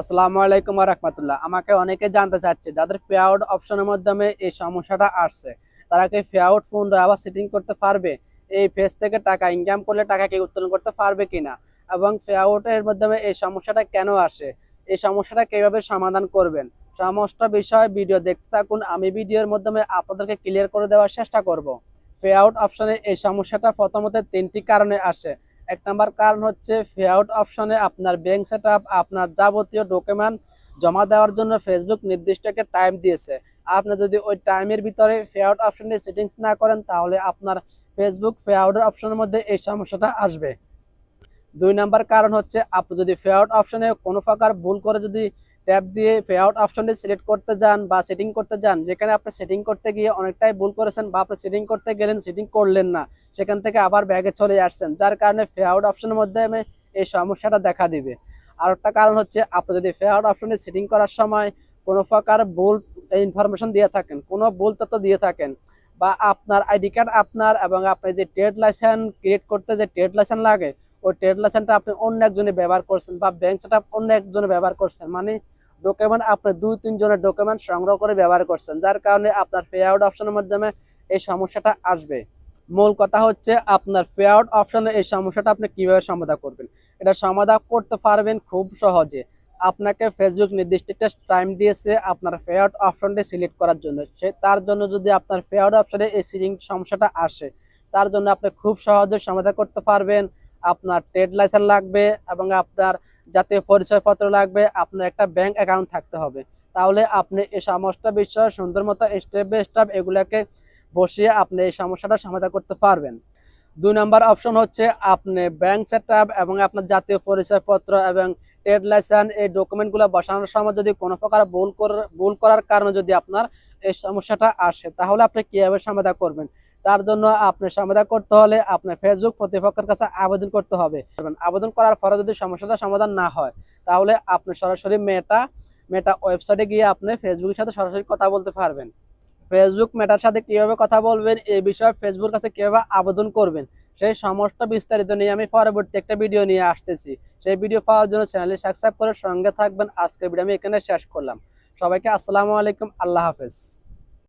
আসসালামু আলাইকুম রহমতুল্লাহ। আমাকে অনেকে জানতে চাচ্ছে, যাদের পে আউট অপশনের মাধ্যমে এই সমস্যাটা আসছে, তারা কি পে আউট পুনরায় আবার সেটিং করতে পারবে? এই ফেস থেকে টাকা ইনকাম করলে টাকা কি উত্তোলন করতে পারবে কিনা? এবং পে আউটের মাধ্যমে এই সমস্যাটা কেন আসে? এই সমস্যাটা কীভাবে সমাধান করবেন? সমস্ত বিষয় ভিডিও দেখতে থাকুন। আমি ভিডিওর মাধ্যমে আপনাদেরকে ক্লিয়ার করে দেওয়ার চেষ্টা করব। পে আউট অপশনে এই সমস্যাটা প্রথমত তিনটি কারণে আসে। এক নম্বর কারণ হচ্ছে পে আউট অপশনে আপনার ব্যাংক সেট আপনার যাবতীয় ডকুমেন্ট জমা দেওয়ার জন্য ফেসবুক নির্দিষ্ট একটা টাইম দিয়েছে। আপনি যদি ওই টাইমের ভিতরে পে আউট অপশনে সেটিংস না করেন, তাহলে আপনার ফেসবুক পে আউটের অপশনের মধ্যে এই সমস্যাটা আসবে। দুই নাম্বার কারণ হচ্ছে, আপনি যদি পে আউট অপশনে কোনো প্রকার ভুল করে যদি ট্যাব দিয়ে পে আউট অপশনটি সিলেক্ট করতে যান বা সেটিং করতে যান, যেখানে আপনি সেটিং করতে গিয়ে অনেকটাই ভুল করেছেন বা আপনি সেটিং করতে গেলেন সেটিং করলেন না সেখান থেকে আবার ব্যাগে চলে আসছেন, যার কারণে পে আউট অপশনের মধ্যে এই সমস্যাটা দেখা দিবে। আর একটা কারণ হচ্ছে আপনি যদি পে আউট অপশনে সেটিং করার সময় কোনো প্রকার ভুল ইনফরমেশন দিয়ে থাকেন, কোনো ভুল তথ্য দিয়ে থাকেন, বা আপনার আইডি কার্ড আপনার এবং আপনি যে ট্রেড লাইসেন্স ক্রিয়েট করতে যে ট্রেড লাইসেন্স লাগে, ওই ট্রেড লাইসেন্সটা আপনি অন্য একজনে ব্যবহার করছেন বা ব্যাংক সেটা অন্য একজনে ব্যবহার করছেন মানে ডকুমেন্ট আপনি দুই তিনজনের ডকুমেন্ট সংগ্রহ করে ব্যবহার করছেন, যার কারণে আপনার পে আউট অপশনের মাধ্যমে এই সমস্যাটা আসবে। মূল কথা হচ্ছে আপনার পে অপশনে এই সমস্যাটা আপনি কীভাবে সমাধান করবেন? এটা সমাধান করতে পারবেন খুব সহজে। আপনাকে ফেসবুক নির্দিষ্ট একটা টাইম দিয়েছে আপনার পে অপশনটি সিলেক্ট করার জন্য। সে তার জন্য যদি আপনার পে অপশনে এই সিলিং সমস্যাটা আসে, তার জন্য আপনি খুব সহজে সমাধান করতে পারবেন। আপনার ট্রেড লাইসেন্স লাগবে এবং আপনার জাতীয় পরিচয়পত্র লাগবে, আপনার একটা ব্যাংক অ্যাকাউন্ট থাকতে হবে। তাহলে আপনি এই সমস্ত বিষয় সুন্দর মতো স্টেপ বাই স্টেপ এগুলাকে বসিয়ে আপনি এই সমস্যাটা সমাধান করতে পারবেন। দুই নাম্বার অপশন হচ্ছে আপনি ব্যাংক সেট এবং আপনার জাতীয় পরিচয়পত্র এবং ট্রেড লাইসেন্স এই ডকুমেন্টগুলো বসানোর সময় যদি কোনো প্রকার ভুল ভুল করার কারণে যদি আপনার এই সমস্যাটা আসে, তাহলে আপনি কীভাবে সমাধান করবেন? তার জন্য আপনি সমাধান করতে হলে আপনার ফেসবুক কর্তৃপক্ষের কাছে আবেদন করতে হবে। আবেদন করার পরে যদি সমস্যাটা সমাধান না হয়, তাহলে আপনি সরাসরি মেটা মেটা ওয়েবসাইটে গিয়ে আপনি ফেসবুকের সাথে সরাসরি কথা বলতে পারবেন। ফেসবুক মেটার সাথে কীভাবে কথা বলবেন এই বিষয়ে ফেসবুক কাছে কীভাবে আবেদন করবেন, সেই সমস্ত বিস্তারিত নিয়ে আমি পরবর্তী একটা ভিডিও নিয়ে আসতেছি। সেই ভিডিও পাওয়ার জন্য চ্যানেলে সাবস্ক্রাইব করে সঙ্গে থাকবেন। আজকের ভিডিও আমি এখানে শেষ করলাম। সবাইকে আসসালামু আলাইকুম। আল্লাহ হাফেজ।